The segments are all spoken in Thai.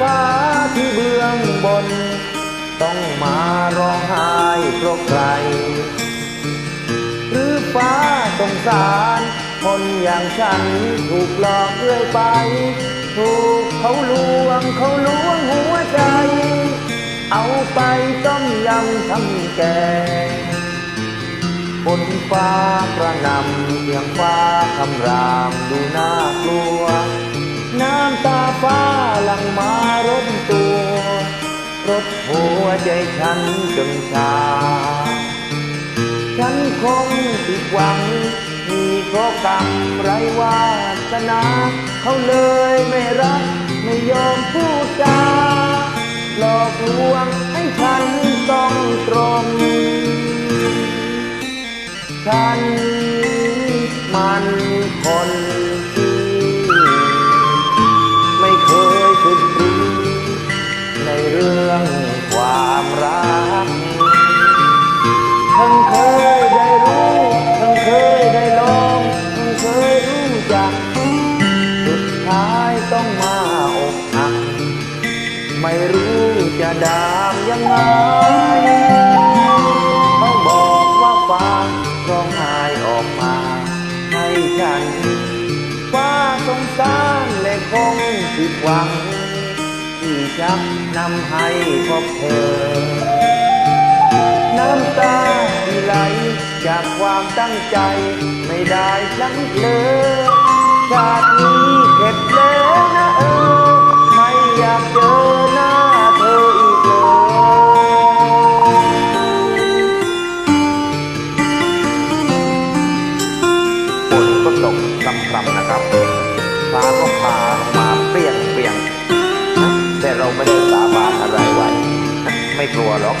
ฟ้าที่เบื้องบน ต้องมาร้องไห้เพราะใคร หรือฟ้าสงสาร คนอย่างฉันถูกหลอกเรื่อยไป ถูกเขาลวงเขาลวงหัวใจ เอาไปต้มยำทำแก่ฝนฟ้าประนำเสียงฟ้าคำรามดูน่ากลัว ฉันจนชา ฉันคงผิดหวัง มีเพราะกรรมไรวาสนา เขาเลยไม่รัก ไม่ยอมพูดจาหลอกลวงให้ฉันต้องตรงฉันมัน ไม่รู้จะดามยังไงเขาบอกว่าฟ้าร้องไห้ออกมา ให้ฉันฟ้าสงสารและคงผิดหวัง ที่ชักนำให้พบเธอ น้ำตาที่ไหลจากความตั้งใจ ไม่ได้พลังเลอชาติ ฟ้าก็ผ่าลงมาเปรี้ยงเปรี้ยงนะแต่เราไม่ได้สาบานอะไรไว้ไม่กลัวหรอก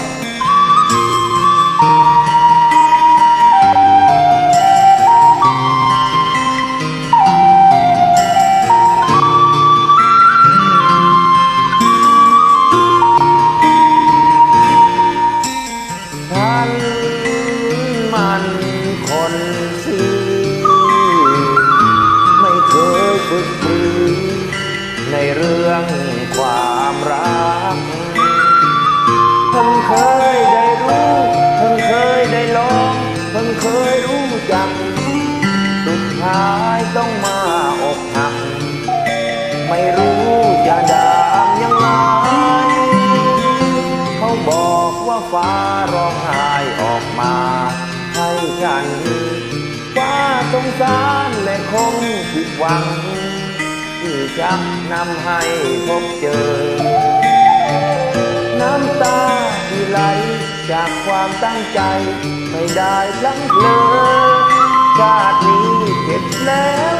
ฉันมันคน เรื่องความรักเพิ่งเคยได้รู้เพิ่งเคยได้ลองเพิ่งเคยรู้จักสุดท้ายต้องมาอกหัก ไม่รู้จะดามยังไงเขาบอกว่าฟ้าร้องไห้ออกมาให้ฉันฟ้าสงสารและคงผิดหวัง จะนำให้พบเจอ น้ำตาที่ไหลจากความตั้งใจ ไม่ได้ลั้งเผลอชาตินี้เจ็บแล้ว